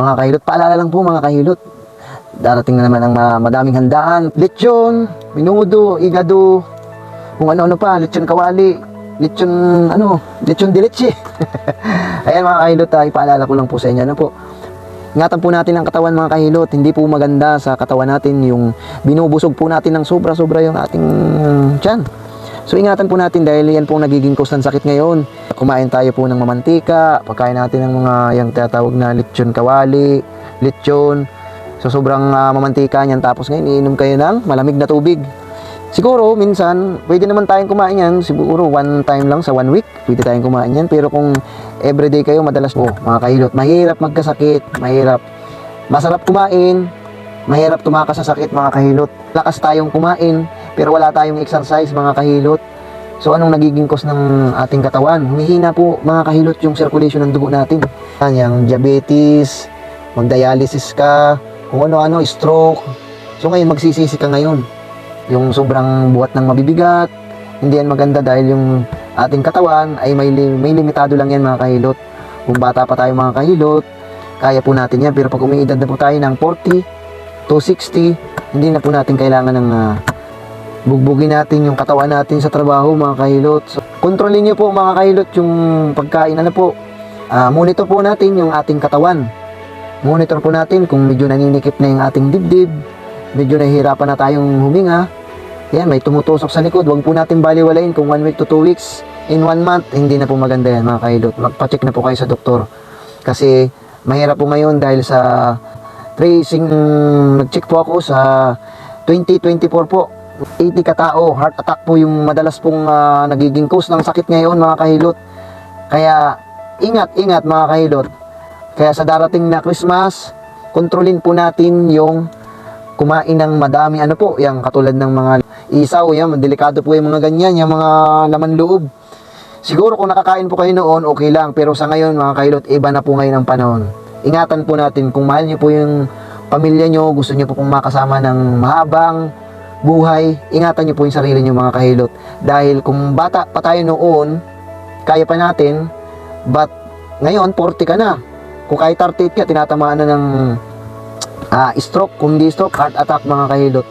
Mga kahilot, paalala lang po mga kahilot. Darating na naman ang ma- madaming handaan. Lechon, minudo, igado, kung ano-ano pa, lechon kawali, lechon, ano, lechon de leche. Ayan mga kahilot, ah, ipaalala ko lang po sa inyo. Ano po, ingatan po natin ang katawan mga kahilot. Hindi po maganda sa katawan natin yung binubusog po natin ng sobra-sobra yung ating tiyan. So ingatan po natin dahil yan po ang nagiging cause ng sakit ngayon. Kumain tayo po ng mamantika, pagkain natin ng mga yung tinatawag na lechon kawali, lechon. So sobrang ah, mamantika niyan tapos ngayon iinom kayo ng malamig na tubig. Siguro minsan pwede naman tayong kumain yan, siguro one time lang sa one week, pwede tayong kumain yan. Pero kung everyday kayo madalas po, mga kahilot, mahirap magkasakit, mahirap. Masarap kumain, mahirap tumakas sa sakit mga kahilot. Lakas tayong kumain, pero wala tayong exercise mga kahilot. So anong nagiging cause ng ating katawan? Humihina po mga kahilot yung circulation ng dugo natin. Yung diabetes, magdialysis ka, kung ano-ano, stroke. So ngayon magsisisi ka ngayon. Yung sobrang buhat ng mabibigat, hindi yan maganda dahil yung ating katawan ay may, may limitado lang yan mga kahilot. Kung bata pa tayo mga kahilot, kaya po natin yan. Pero pag umiidad na po tayo ng 40 to 60, hindi na po natin kailangan ng ah, bugbugin natin yung katawan natin sa trabaho mga kahilot. So, kontrolin nyo po mga kahilot yung pagkain. Ano po, Ah, monitor po natin yung ating katawan. Monitor po natin kung medyo naninikip na yung ating dibdib, medyo nahihirapan na tayong huminga. Yan, may tumutusok sa likod. Huwag po natin baliwalain kung 1 week to 2 weeks. In 1 month, hindi na po maganda yan mga kahilot. Magpa-check na po kayo sa doktor. Kasi mahirap po ngayon dahil sa tracing, nag-check po ako sa 2024 po. 80 katao, heart attack po yung madalas pong ah, nagiging cause ng sakit ngayon mga kahilot. Kaya ingat, ingat mga kahilot. Kaya sa darating na Christmas, kontrolin po natin yung kumain ng madami ano po, yung katulad ng mga isaw, yan, delikado po yung mga ganyan, yung mga laman loob. Siguro kung nakakain po kayo noon, okay lang. Pero sa ngayon, mga kailot, iba na po ngayon ang panahon. Ingatan po natin, kung mahal niyo po yung pamilya niyo, gusto niyo po pong makasama ng mahabang buhay, ingatan niyo po yung sarili niyo mga kahilot. Dahil kung bata pa tayo noon, kaya pa natin, but ngayon, 40 ka na. Kung kahit 38 ka, tinatamaan na ng ah, stroke, kung di stroke, heart attack mga kahilot.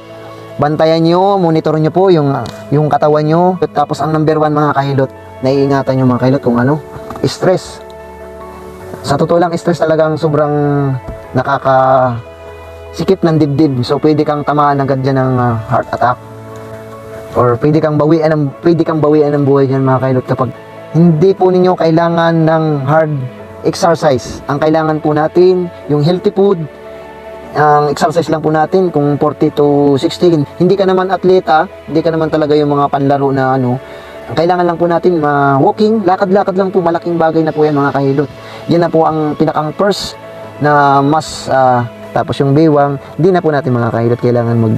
Bantayan nyo, monitor nyo po yung, yung katawan nyo. Tapos ang number one mga kahilot, naiingatan nyo mga kahilot kung ano, stress. Sa totoo lang, stress talagang sobrang nakaka sikip ng dibdib. So, pwede kang tamaan agad dyan ng ah, heart attack. Or pwede kang bawian ng, pwede kang bawian ng buhay dyan mga kailot kapag hindi po ninyo kailangan ng hard exercise. Ang kailangan po natin, yung healthy food, ang exercise lang po natin kung 40 to 60. Hindi ka naman atleta, hindi ka naman talaga yung mga panlaro na ano. Ang kailangan lang po natin ma walking, lakad-lakad lang po, malaking bagay na po yan mga kahilot. Yan na po ang pinakang first na mas ah, tapos yung baywang, hindi na po natin mga kahilot kailangan mag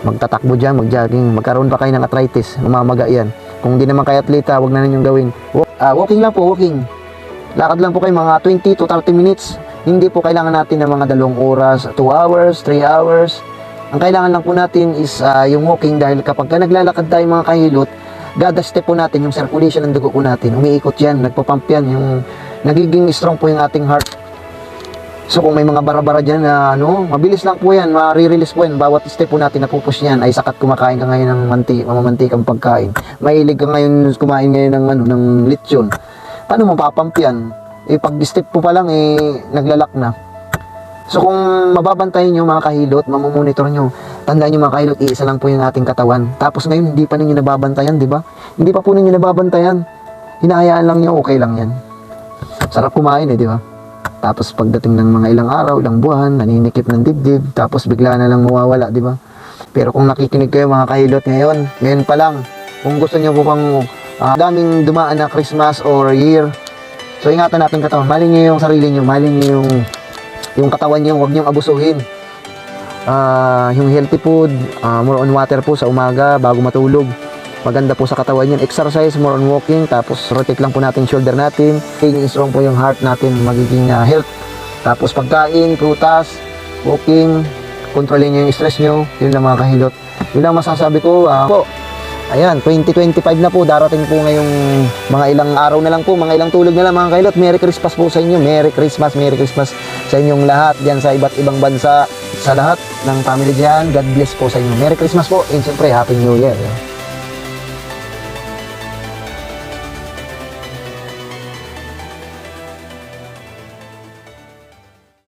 magtatakbo diyan, mag-jogging, magkaroon pa kayo ng arthritis, mamamaga yan. Kung hindi naman kayo atleta, wag na ninyong gawin. Walk, ah, walking lang po, walking. Lakad lang po kayo mga 20 to 30 minutes. Hindi po kailangan natin ng mga dalawang oras, 2 hours, 3 hours. Ang kailangan lang po natin is ah, yung walking dahil kapag ka naglalakad tayo mga kahilot, gada step po natin yung circulation ng dugo po natin. Umiikot yan, nagpapump yan, yung nagiging strong po yung ating heart. So kung may mga bara-bara dyan na ano, mabilis lang po yan, ma-release po yan. Bawat step po natin na pupush niyan ay sakat kumakain ka ngayon ng manti, mamamantikang pagkain. Mahilig ka ngayon kumain ngayon ng ano, ng lechon. Paano mapapump yan? Eh pag step po pa lang eh naglalak na. So kung mababantayan nyo mga kahilot, mamomonitor nyo, tandaan nyo mga kahilot, iisa lang po yung ating katawan. Tapos ngayon, hindi pa ninyo nababantayan, di ba? Hindi pa po ninyo nababantayan. Hinahayaan lang nyo, okay lang yan. Sarap kumain eh, di ba? Tapos pagdating ng mga ilang araw, ilang buwan, naninikip ng dibdib, tapos bigla na lang mawawala, di ba? Pero kung nakikinig kayo mga kahilot ngayon, ngayon pa lang, kung gusto niyo po pang ah, daming dumaan na Christmas or year, so ingatan natin katawan, mahalin niyo yung sarili niyo, mahalin niyo yung yung katawan niyo, huwag niyo abusuhin. Ah, yung healthy food, ah, more on water po sa umaga bago matulog. Maganda po sa katawan yan. Exercise, more on walking. Tapos rotate lang po natin shoulder natin. Magiging strong po yung heart natin. Magiging ah, health. Tapos pagkain, prutas, walking. Kontrolin nyo yung stress nyo. Yun lang mga kahilot. Yun lang masasabi ko. ah, po. Ayan, 2025 na po. Darating po ngayong mga ilang araw na lang po. Mga ilang tulog na lang mga kahilot. Merry Christmas po sa inyo. Merry Christmas, Merry Christmas. sa inyong lahat diyan sa iba't ibang bansa, sa lahat ng family diyan. God bless po sa inyo. Merry Christmas po and siyempre Happy New Year.